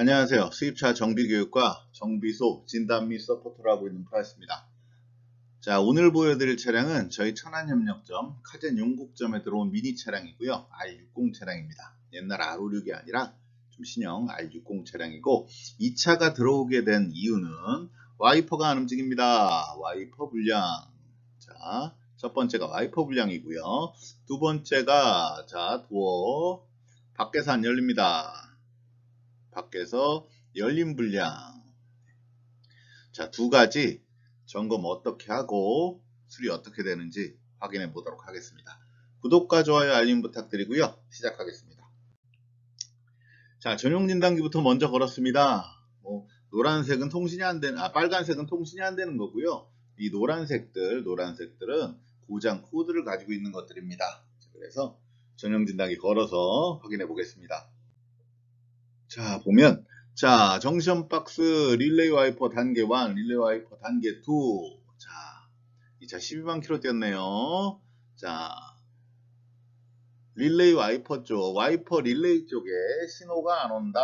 안녕하세요. 수입차 정비교육과 정비소 진단 및 서포트를 하고 있는 프라이스입니다. 자, 오늘 보여드릴 차량은 저희 천안협력점 카젠 용국점에 들어온 미니 차량이고요. R60 차량입니다. 옛날 R56이 아니라 좀 신형 R60 차량이고 이 차가 들어오게 된 이유는 와이퍼가 안 움직입니다. 와이퍼 불량. 자, 첫 번째가 와이퍼 불량이고요. 두 번째가 자, 도어 밖에서 안 열립니다. 밖에서 열린 불량. 자, 두 가지 점검 어떻게 하고 수리 어떻게 되는지 확인해 보도록 하겠습니다. 구독과 좋아요, 알림 부탁드리고요. 시작하겠습니다. 자, 전용 진단기부터 먼저 걸었습니다. 뭐, 노란색은 통신이 안 되는, 아, 빨간색은 통신이 안 되는 거고요. 이 노란색들, 노란색들은 고장 코드를 가지고 있는 것들입니다. 그래서 전용 진단기 걸어서 확인해 보겠습니다. 자, 보면, 자, 정션 박스 릴레이 와이퍼 단계 1, 릴레이 와이퍼 단계 2. 자, 이차 12만 킬로 뛰었네요. 자, 릴레이 와이퍼 쪽, 와이퍼 릴레이 쪽에 신호가 안 온다.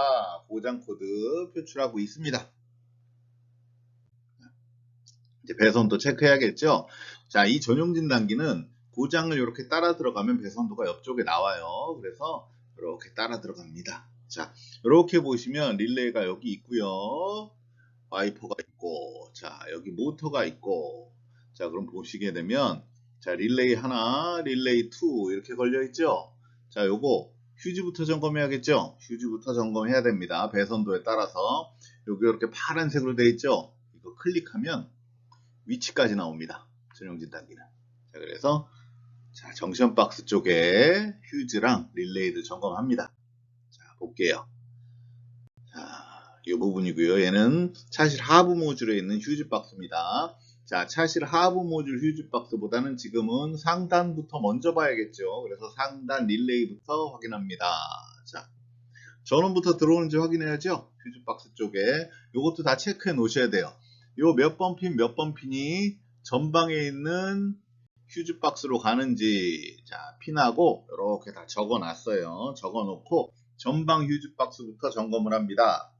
고장 코드 표출하고 있습니다. 이제 배선도 체크해야겠죠. 자, 이 전용 진단기는 고장을 이렇게 따라 들어가면 배선도가 옆쪽에 나와요. 그래서 이렇게 따라 들어갑니다. 자, 이렇게 보시면 릴레이가 여기 있고요. 와이퍼가 있고, 자, 여기 모터가 있고, 자, 그럼 보시게 되면, 자, 릴레이 하나, 릴레이 2 이렇게 걸려 있죠. 자, 요거 휴지부터 점검해야겠죠. 휴지부터 점검해야 됩니다. 배선도에 따라서 여기 이렇게 파란색으로 되어 있죠. 이거 클릭하면 위치까지 나옵니다. 전용 진단기는. 자, 그래서 자, 정션 박스 쪽에 휴즈랑 릴레이를 점검합니다. 볼게요. 자, 이 부분이고요. 얘는 차실 하부 모듈에 있는 휴즈 박스입니다. 자, 차실 하부 모듈 휴즈 박스보다는 지금은 상단부터 먼저 봐야겠죠. 그래서 상단 릴레이부터 확인합니다. 자, 전원부터 들어오는지 확인해야죠. 휴즈 박스 쪽에. 이것도 다 체크해 놓으셔야 돼요. 요 몇 번 핀, 몇 번 핀이 전방에 있는 휴즈 박스로 가는지, 자, 핀하고 이렇게 다 적어 놨어요. 적어 놓고 전방 휴즈 박스부터 점검을 합니다.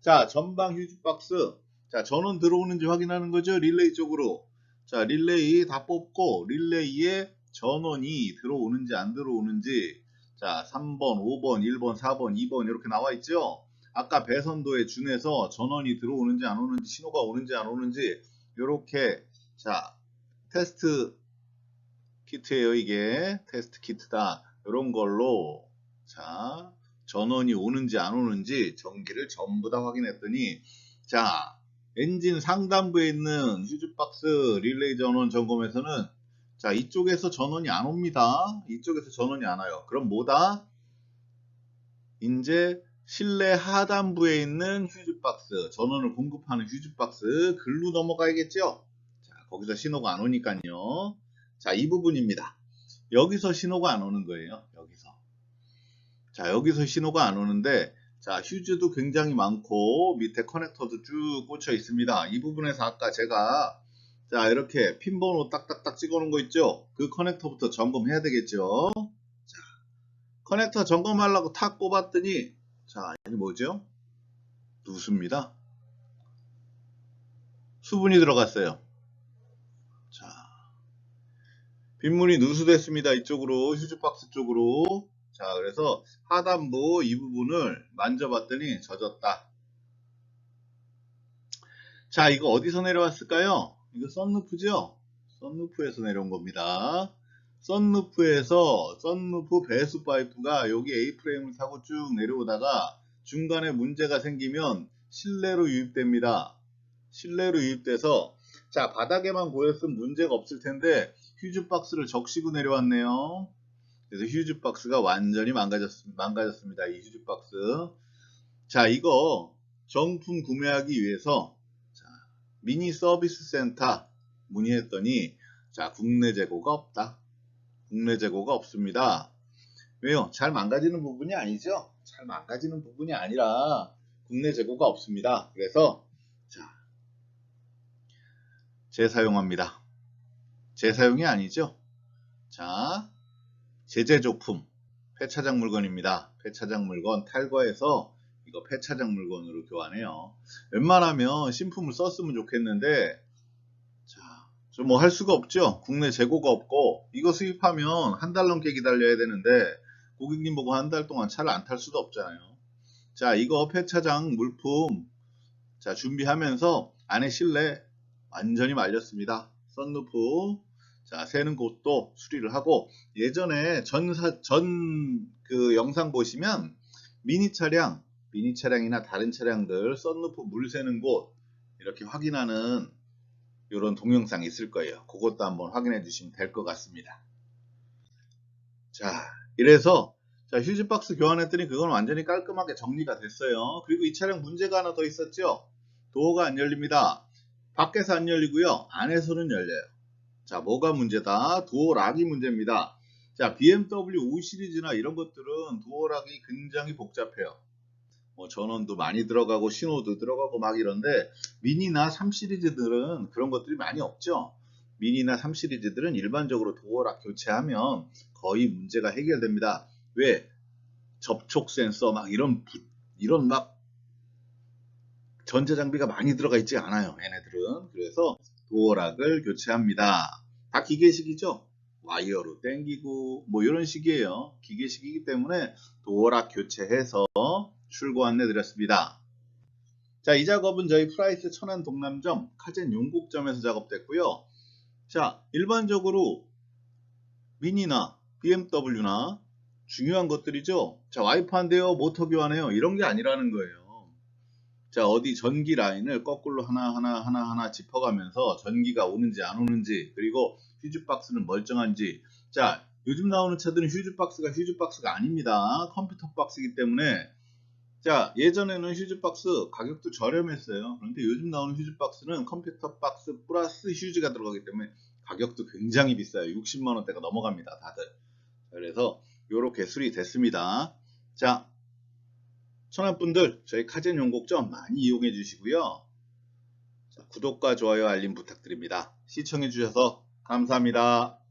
자, 전방 휴즈 박스. 자, 전원 들어오는지 확인하는 거죠. 릴레이 쪽으로. 자, 릴레이 다 뽑고 릴레이에 전원이 들어오는지 안 들어오는지 자, 3번, 5번, 1번, 4번, 2번 이렇게 나와 있죠. 아까 배선도에 준해서 전원이 들어오는지 안 오는지 신호가 오는지 안 오는지 이렇게 자, 테스트 키트예요, 이게. 테스트 키트다. 이런 걸로 자, 전원이 오는지 안 오는지 전기를 전부 다 확인했더니 자 엔진 상단부에 있는 휴즈박스 릴레이 전원 점검에서는 자 이쪽에서 전원이 안 옵니다. 이쪽에서 전원이 안 와요. 그럼 뭐다? 이제 실내 하단부에 있는 휴즈박스 전원을 공급하는 휴즈박스 글로 넘어가야겠죠? 자 거기서 신호가 안 오니까요. 자 이 부분입니다. 여기서 신호가 안 오는 거예요. 여기서 자, 여기서 신호가 안 오는데, 자, 휴즈도 굉장히 많고, 밑에 커넥터도 쭉 꽂혀 있습니다. 이 부분에서 아까 제가, 자, 이렇게 핀 번호 딱딱딱 찍어 놓은 거 있죠? 그 커넥터부터 점검해야 되겠죠? 자, 커넥터 점검하려고 탁 뽑았더니, 자, 이게 뭐죠? 누수입니다. 수분이 들어갔어요. 자, 빗물이 누수됐습니다. 이쪽으로, 휴즈박스 쪽으로. 자, 그래서 하단부 이 부분을 만져봤더니 젖었다. 자, 이거 어디서 내려왔을까요? 이거 썬루프죠? 썬루프에서 내려온 겁니다. 썬루프에서 썬루프 배수 파이프가 여기 A프레임을 타고 쭉 내려오다가 중간에 문제가 생기면 실내로 유입됩니다. 실내로 유입돼서 자 바닥에만 보였으면 문제가 없을 텐데 휴즈 박스를 적시고 내려왔네요. 그래서 휴즈 박스가 완전히 망가졌, 망가졌습니다. 이 휴즈 박스. 자, 이거 정품 구매하기 위해서 자, 미니 서비스 센터 문의했더니 자, 국내 재고가 없다. 국내 재고가 없습니다. 왜요? 잘 망가지는 부분이 아니죠? 잘 망가지는 부분이 아니라 국내 재고가 없습니다. 그래서 자, 재사용합니다. 재사용이 아니죠? 자, 제재조품 폐차장 물건입니다. 폐차장 물건 탈거해서 이거 폐차장 물건으로 교환해요. 웬만하면 신품을 썼으면 좋겠는데 자, 좀뭐할 수가 없죠. 국내 재고가 없고 이거 수입하면 한 달 넘게 기다려야 되는데 고객님 보고 한 달 동안 차를 안 탈 수도 없잖아요. 자, 이거 폐차장 물품 자, 준비하면서 안에 실내 완전히 말렸습니다. 썬루프 자, 새는 곳도 수리를 하고 예전에 전사 전 그 영상 보시면 미니 차량, 미니 차량이나 다른 차량들 썬루프 물 새는 곳 이렇게 확인하는 이런 동영상이 있을 거예요. 그것도 한번 확인해 주시면 될 것 같습니다. 자, 이래서 자, 휴즈박스 교환했더니 그건 완전히 깔끔하게 정리가 됐어요. 그리고 이 차량 문제가 하나 더 있었죠. 도어가 안 열립니다. 밖에서 안 열리고요. 안에서는 열려요. 자, 뭐가 문제다? 도어 락이 문제입니다. 자, BMW 5 시리즈나 이런 것들은 도어 락이 굉장히 복잡해요. 뭐 전원도 많이 들어가고 신호도 들어가고 막 이런데 미니나 3 시리즈들은 그런 것들이 많이 없죠. 미니나 3 시리즈들은 일반적으로 도어락 교체하면 거의 문제가 해결됩니다. 왜? 접촉 센서 막 이런 부- 이런 막 전자 장비가 많이 들어가 있지 않아요. 얘네들은. 그래서 도어락을 교체합니다. 다 기계식이죠. 와이어로 당기고 뭐 이런 식이에요. 기계식이기 때문에 도어락 교체해서 출고 안내 드렸습니다. 자, 이 작업은 저희 프라이스 천안 동남점 카젠 용국점에서 작업됐고요. 자, 일반적으로 미니나 BMW나 중요한 것들이죠. 자, 와이프 한대요, 모터 교환해요. 이런 게 아니라는 거예요. 자, 어디 전기 라인을 거꾸로 하나 하나 하나 하나 짚어가면서 전기가 오는지 안 오는지, 그리고 휴즈박스는 멀쩡한지. 자, 요즘 나오는 차들은 휴즈박스가 휴즈박스가 아닙니다. 컴퓨터 박스이기 때문에 자, 예전에는 휴즈박스 가격도 저렴했어요. 그런데 요즘 나오는 휴즈박스는 컴퓨터 박스 플러스 휴즈가 들어가기 때문에 가격도 굉장히 비싸요. 60만원대가 넘어갑니다, 다들. 그래서 이렇게 수리됐습니다. 자, 천안분들 저희 카젠 용곡점 많이 이용해 주시고요. 자, 구독과 좋아요 알림 부탁드립니다. 시청해 주셔서 감사합니다.